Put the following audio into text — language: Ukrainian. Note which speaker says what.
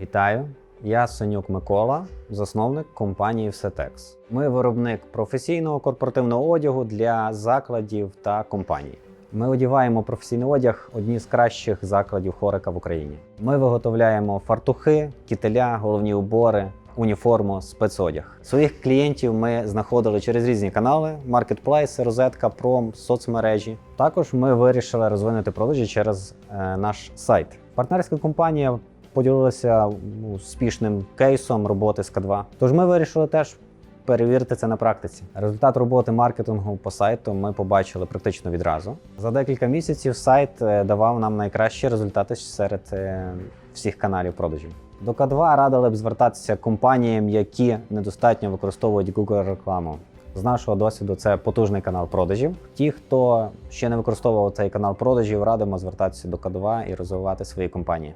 Speaker 1: Вітаю! Я Сонюк Микола, засновник компанії Всетекс. Ми виробник професійного корпоративного одягу для закладів та компаній. Ми одягаємо професійний одяг одні з кращих закладів хорика в Україні. Ми виготовляємо фартухи, кітеля, головні убори, уніформу, спецодяг. Своїх клієнтів ми знаходили через різні канали: маркетплейси, розетка, пром, соцмережі. Також ми вирішили розвинути продажі через е, наш сайт. Партнерська компанія поділилася ну, успішним кейсом роботи з К2. Тож ми вирішили теж перевірити це на практиці. Результат роботи маркетингу по сайту ми побачили практично відразу. За декілька місяців сайт е, давав нам найкращі результати серед е, всіх каналів продажів. До К2 радили б звертатися компаніям, які недостатньо використовують Google рекламу. З нашого досвіду це потужний канал продажів. Ті, хто ще не використовував цей канал продажів, радимо звертатися до К2 і розвивати свої компанії.